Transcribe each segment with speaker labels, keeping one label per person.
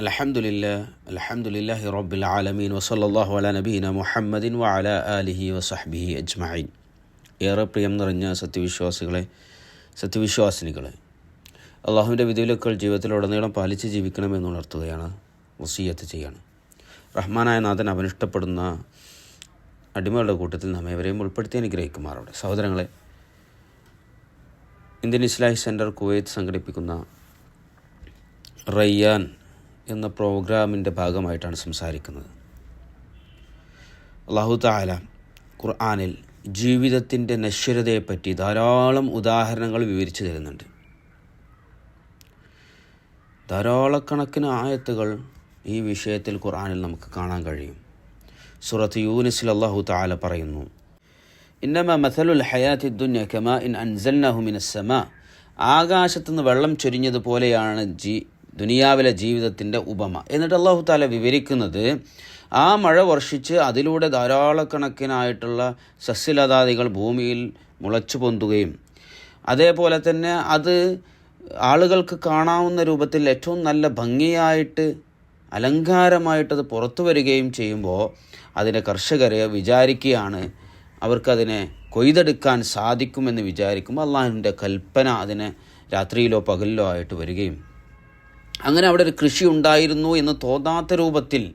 Speaker 1: അലഹമുല്ല അലഹമുല്ലാഹി റബ്ബിൽ ആലമീൻ വസല്ലാഹു അല നബീന മുഹമ്മദിൻ വഅല അലിഹി വസഹ്ബിഹി അജ്മഈൻ. ഏറെ പ്രിയം നിറഞ്ഞ സത്യവിശ്വാസികളെ സത്യവിശ്വാസിനികളെ അള്ളാഹുവിന്റെ വിധിവിലക്കൾ ജീവിതത്തിലുടനീളം പാലിച്ച് ജീവിക്കണമെന്ന് ഉണർത്തുകയാണ് വസീയത്ത് ചെയ്യാണ്. റഹ്മാനായ നാഥൻ അവനിഷ്ടപ്പെടുന്ന അടിമകളുടെ കൂട്ടത്തിൽ നാം ഏവരെയും ഉൾപ്പെടുത്തി അനുഗ്രഹിക്കുമാറവിടെ സഹോദരങ്ങളെ ഇന്ത്യൻ ഇസ്ലാഹി സെന്റർ കുവൈത്ത് സംഘടിപ്പിക്കുന്ന റയ്യാൻ എന്ന പ്രോഗ്രാമിന്റെ ഭാഗമായിട്ടാണ് സംസാരിക്കുന്നത്. അള്ളാഹു താല ഖുർആാനിൽ ജീവിതത്തിന്റെ നശ്വരതയെപ്പറ്റി ധാരാളം ഉദാഹരണങ്ങൾ വിവരിച്ചു തരുന്നുണ്ട്. ധാരാളക്കണക്കിന് ആയത്തുകൾ ഈ വിഷയത്തിൽ ഖുർആാനിൽ നമുക്ക് കാണാൻ കഴിയും. സുറത്ത് യൂനിസിൽ അള്ളാഹു താല പറയുന്നു ഇന്നമ മഥലുൽ ഹയാത്തി ദുന്യ കമാ ഇൻ അൻസൽനഹു മിനസ്സമ ആകാശത്തുനിന്ന് വെള്ളം ചൊരിഞ്ഞതുപോലെയാണ് ജീ ദുനിയാവിലെ ജീവിതത്തിന്റെ ഉപമ. എന്നിട്ട് അള്ളാഹു താല വിവരിക്കുന്നത് ആ മഴ വർഷിച്ച് അതിലൂടെ ധാരാളക്കണക്കിനായിട്ടുള്ള സസ്യലതാദികൾ ഭൂമിയിൽ മുളച്ചു പൊന്തുകയും അതേപോലെ തന്നെ അത് ആളുകൾക്ക് കാണാവുന്ന രൂപത്തിൽ ഏറ്റവും നല്ല ഭംഗിയായിട്ട് അലങ്കാരമായിട്ടത് പുറത്തു വരികയും ചെയ്യുമ്പോൾ അതിനെ കർഷകരെ വിചാരിക്കുകയാണ് അവർക്കതിനെ കൊയ്തെടുക്കാൻ സാധിക്കുമെന്ന് വിചാരിക്കുമ്പോൾ അള്ളാഹുവിന്റെ കൽപ്പന അതിനെ രാത്രിയിലോ പകലിലോ ആയിട്ട് വരികയും അങ്ങനെ അവിടെ ഒരു കൃഷി ഉണ്ടായിരുന്നു എന്ന് തോന്നാത്ത രൂപത്തിൽ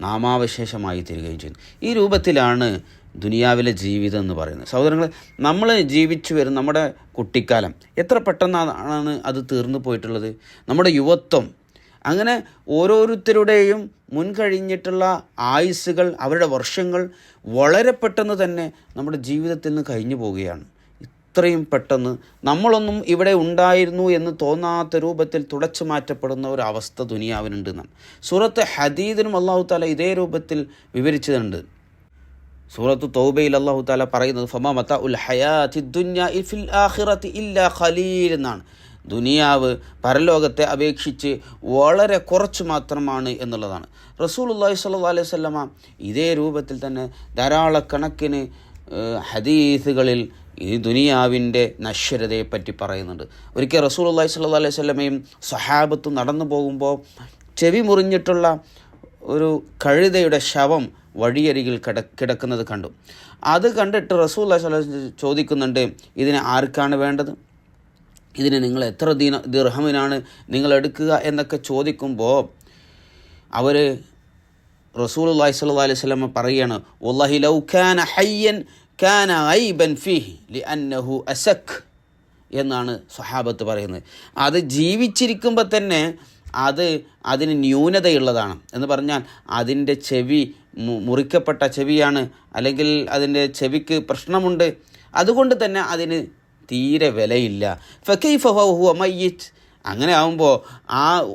Speaker 1: നാമാവശേഷമായി തീരുകയും ചെയ്യുന്നു ഈ രൂപത്തിലാണ് ദുനിയാവിലെ ജീവിതം എന്ന് പറയുന്നത്. സഹോദരങ്ങൾ നമ്മൾ ജീവിച്ചു വരുന്ന നമ്മുടെ കുട്ടിക്കാലം എത്ര പെട്ടെന്നാണ് അത് തീർന്നു പോയിട്ടുള്ളത്? നമ്മുടെ യുവത്വം. അങ്ങനെ ഓരോരുത്തരുടെയും മുൻകഴിഞ്ഞിട്ടുള്ള ആയുസ്സുകൾ അവരുടെ വർഷങ്ങൾ വളരെ പെട്ടെന്ന് തന്നെ നമ്മുടെ ജീവിതത്തിൽ നിന്ന് കഴിഞ്ഞു പോവുകയാണ്. ഇത്രയും പെട്ടെന്ന് നമ്മളൊന്നും ഇവിടെ ഉണ്ടായിരുന്നു എന്ന് തോന്നാത്ത രൂപത്തിൽ തുടച്ചു മാറ്റപ്പെടുന്ന ഒരു അവസ്ഥ ദുനിയാവിനുണ്ടെന്നാണ്. സൂറത്ത് ഹദീദിനും അള്ളാഹു താല ഇതേ രൂപത്തിൽ വിവരിച്ചിട്ടുണ്ട്. സൂറത്ത് തൗബയിൽ അള്ളാഹു താല പറയുന്നത് ഫമാമത്ത ഉൽ ഹയാത്തി ദുന്യ ഇഫിൽ ആഖിറത്തി ഇല്ല ഖലീൽ എന്നാണ്. ദുനിയാവ് പരലോകത്തെ അപേക്ഷിച്ച് വളരെ കുറച്ച് മാത്രമാണ് എന്നുള്ളതാണ്. റസൂൽ അള്ളാഹി സ്വല്ലാ അലൈഹി സ്വല്ലമ ഇതേ രൂപത്തിൽ തന്നെ ധാരാളക്കണക്കിന് ഹദീസുകളിൽ ഈ ദുനിയാവിന്റെ നശ്വരതയെപ്പറ്റി പറയുന്നുണ്ട്. ഒരിക്കൽ റസൂൽ അള്ളഹി സ്വല്ലാ അലൈഹി സ്വലമയും സഹാബത്തും നടന്നു പോകുമ്പോൾ ചെവി മുറിഞ്ഞിട്ടുള്ള ഒരു കഴുതയുടെ ശവം വഴിയരികിൽ കിട കിടക്കുന്നത് കണ്ടു. അത് കണ്ടിട്ട് റസൂൽ ചോദിക്കുന്നുണ്ട് ഇതിനെ ആർക്കാണ് വേണ്ടത്? ഇതിനെ നിങ്ങൾ എത്ര ദീന ദിർഹമിനാണ് നിങ്ങൾ എടുക്കുക? എന്നൊക്കെ ചോദിക്കുമ്പോൾ അവർ റസൂൽ അള്ളഹി സ്വല്ലാ അലൈഹി സ്വലമ പറയുകയാണ് വല്ലാഹി ലൗഖാൻ ഹയ്യൻ കാന ഐബൻ ഫിഹി ലി അന്നഹു അസഖ് എന്നാണ് സ്വഹാബത്ത് പറയുന്നത്. അത് ജീവിച്ചിരിക്കുമ്പോൾ തന്നെ അത് അതിന് ന്യൂനതയുള്ളതാണ്. എന്ന് പറഞ്ഞാൽ അതിന്റെ ചെവി മുറിക്കപ്പെട്ട ചെവിയാണ്. അല്ലെങ്കിൽ അതിന്റെ ചെവിക്ക് പ്രശ്നമുണ്ട്. അതുകൊണ്ട് തന്നെ അതിന് തീരെ വിലയില്ല. ഫക്കൈ ഹുവ മയ്യിറ്റ് അങ്ങനെ ആവുമ്പോൾ ആ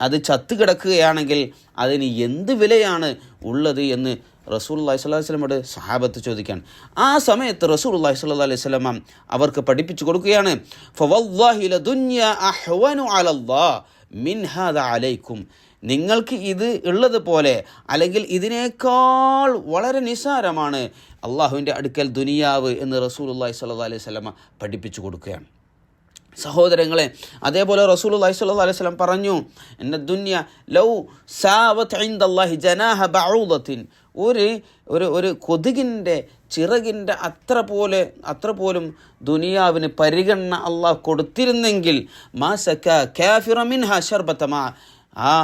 Speaker 1: അത് ചത്തു കിടക്കുകയാണെങ്കിൽ അതിന് എന്ത് വിലയാണ് ഉള്ളത് എന്ന് റസൂൽ അള്ളഹി സ്വല്ലാ വസ്ലമോട് സഹാബത്ത് ചോദിക്കാൻ ആ സമയത്ത് റസൂൽ അള്ളഹി സ്വല്ലാ അലൈഹി സ്വലമ അവർക്ക് പഠിപ്പിച്ചു കൊടുക്കുകയാണ്. "ഫവല്ലാഹി ലദുന്യ അഹ്വനു അലല്ലാഹ് മിൻ അലൈക്കും. നിങ്ങൾക്ക് ഇത് ഉള്ളത് പോലെ അല്ലെങ്കിൽ ഇതിനേക്കാൾ വളരെ നിസാരമാണ് അള്ളാഹുവിന്റെ അടുക്കൽ ദുനിയാവ് എന്ന് റസൂൽ അള്ളഹി സ്വല്ലാ അലൈഹി സ്വലമ പഠിപ്പിച്ചു കൊടുക്കുകയാണ്. സഹോദരങ്ങളെ അതേപോലെ റസൂൽ അലൈഹി സ്വല്ലല്ലാഹു അലൈഹി സ്വലം പറഞ്ഞു എന്റെ ദുന്യ ലൗ സാവത്ത് ഇൻദല്ലാഹി ജനാഹ ബഊദത്തിൻ. ഒരു ഒരു ഒരു കൊതുകിന്റെ ചിറകിന്റെ അത്ര പോലെ അത്ര പോലും ദുനിയാവിന് പരിഗണന അള്ളാഹ് കൊടുത്തിരുന്നെങ്കിൽ മാ സക്ക കാഫിറ മിൻഹ ശർബത്തമാ ആ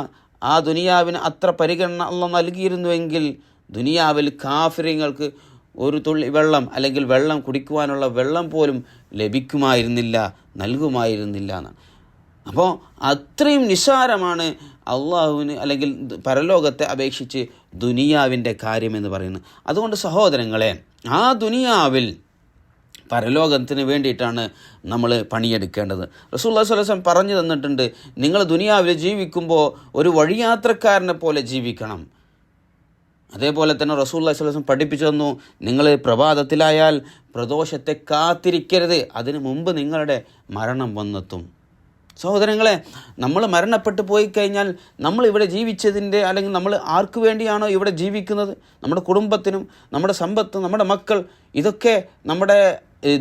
Speaker 1: ആ ദുനിയാവിന് അത്ര പരിഗണന അള്ളാഹ് നൽകിയിരുന്നുവെങ്കിൽ ദുനിയാവിൽ കാഫിര്യങ്ങൾക്ക് ഒരു തുള്ളി വെള്ളം അല്ലെങ്കിൽ വെള്ളം കുടിക്കുവാനുള്ള വെള്ളം പോലും ലഭിക്കുമായിരുന്നില്ല. നൽകുമായിരുന്നില്ല എന്നാണ്. അപ്പോൾ അത്രയും നിസ്സാരമാണ് അള്ളാഹുവിന് അല്ലെങ്കിൽ പരലോകത്തെ അപേക്ഷിച്ച് ദുനിയാവിന്റെ കാര്യമെന്ന് പറയുന്നത്. അതുകൊണ്ട് സഹോദരങ്ങളെ ആ ദുനിയാവിൽ പരലോകത്തിന് വേണ്ടിയിട്ടാണ് നമ്മൾ പണിയെടുക്കേണ്ടത്. റസൂല്ലാ സ്വലം പറഞ്ഞു തന്നിട്ടുണ്ട് നിങ്ങൾ ദുനിയാവിൽ ജീവിക്കുമ്പോൾ ഒരു വഴിയാത്രക്കാരനെ പോലെ ജീവിക്കണം. അതേപോലെ തന്നെ റസൂല്ലാ സ്വലം പഠിപ്പിച്ചു തന്നു നിങ്ങൾ പ്രഭാതത്തിലായാൽ പ്രദോഷത്തെ കാത്തിരിക്കരുത് അതിനു മുമ്പ് നിങ്ങളുടെ മരണം വന്നെത്തും. സഹോദരങ്ങളെ നമ്മൾ മരണപ്പെട്ടു പോയി കഴിഞ്ഞാൽ നമ്മൾ ഇവിടെ ജീവിച്ചതിന്റെ അല്ലെങ്കിൽ നമ്മൾ ആർക്കു വേണ്ടിയാണോ ഇവിടെ ജീവിക്കുന്നത്? നമ്മുടെ കുടുംബത്തിനും നമ്മുടെ സമ്പത്ത് നമ്മുടെ മക്കൾ ഇതൊക്കെ നമ്മുടെ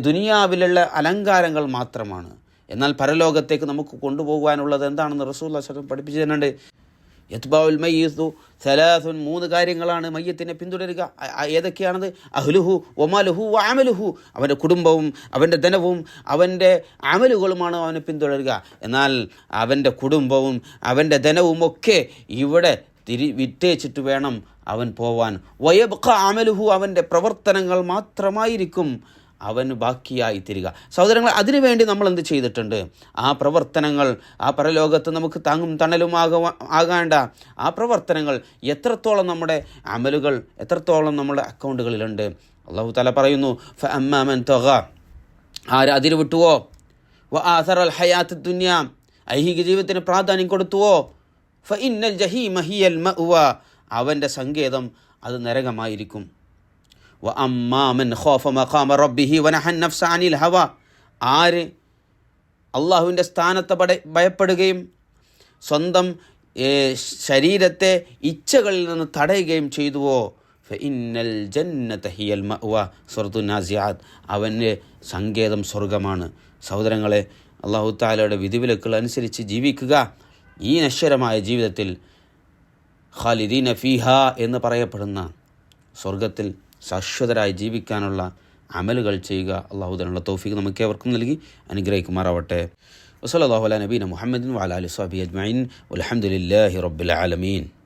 Speaker 1: ദുനിയാവിലുള്ള അലങ്കാരങ്ങൾ മാത്രമാണ്. എന്നാൽ പരലോകത്തേക്ക് നമുക്ക് കൊണ്ടുപോകാനുള്ളത് എന്താണെന്ന് റസൂൽ അസലം പഠിപ്പിച്ചു തരുന്നുണ്ട് യത്ബാഉൽ മയ്യിസു സലാസുൻ മൂന്ന് കാര്യങ്ങളാണ് മയ്യത്തിനെ പിന്തുടരുക. ഏതൊക്കെയാണത്? അഹ്ലുഹു ഒമാലുഹു അമലുഹു അവന്റെ കുടുംബവും അവന്റെ ധനവും അവന്റെ അമലുകളുമാണ് അവനെ പിന്തുടരുക. എന്നാൽ അവന്റെ കുടുംബവും അവന്റെ ധനവും ഒക്കെ ഇവിടെ തിരി വിറ്റേച്ചിട്ട് വേണം അവൻ പോവാൻ. വയബ്ഖ അമലുഹു അവന്റെ പ്രവർത്തനങ്ങൾ മാത്രമായിരിക്കും. അവന് ബാക്കിയായി തീരുക. സഹോദരങ്ങൾ അതിനുവേണ്ടി നമ്മൾ എന്ത് ചെയ്തിട്ടുണ്ട്? ആ പ്രവർത്തനങ്ങൾ ആ പരലോകത്ത് നമുക്ക് താങ്ങും തണലും ആകുവാ ആകാണ്ട ആ പ്രവർത്തനങ്ങൾ എത്രത്തോളം നമ്മുടെ അമലുകൾ എത്രത്തോളം നമ്മുടെ അക്കൗണ്ടുകളിലുണ്ട്? അള്ളാഹു തല പറയുന്നു "ഫ തൊക ആര് അതിര് വിട്ടുവോ? വ ഹയാത്ത് ദുന്യ. ഐഹിക ജീവിതത്തിന് പ്രാധാന്യം കൊടുത്തുവോ? ഫ ഇന്നൽ ജഹീമ ഹിയൽ മഅ്വ. അവന്റെ സങ്കേതം അത് നരകമായിരിക്കും. അമ്മാമൻ മഖാമ റബ്ബിഹി വനഹൻ നഫ്സ അനിൽ ഹവ. ആര് അള്ളാഹുവിന്റെ സ്ഥാനത്തെ പട ഭയപ്പെടുകയും സ്വന്തം ശരീരത്തെ ഇച്ഛകളിൽ നിന്ന് തടയുകയും ചെയ്തുവോ? ഇന്നൽ ജന്നത ഹിയൽ സ്വർദു നാസിയാത്ത്. അവന്റെ സങ്കേതം സ്വർഗമാണ് സഹോദരങ്ങളെ അള്ളാഹു താലയുടെ വിധിവിലക്കുകൾ അനുസരിച്ച് ജീവിക്കുക ഈ നശ്വരമായ ജീവിതത്തിൽ ഖാലിദീന ഫിഹ എന്ന് പറയപ്പെടുന്ന സ്വർഗത്തിൽ ശാശ്വതരായി ജീവിക്കാനുള്ള അമലുകൾ ചെയ്യുക അള്ളാഹുദനുള്ള തോഫിക്ക് നമുക്ക് ഏവർക്കും നൽകി അനുഗ്രഹിക്കുമാറാവട്ടെ. വസല്ലാഹു അല നബീന മുഹമ്മദിൻ വാലാലി സ്വാബി അജ്മൈൻ അലഹമുല്ലാഹി റബ്ബുൽ ആലമീൻ.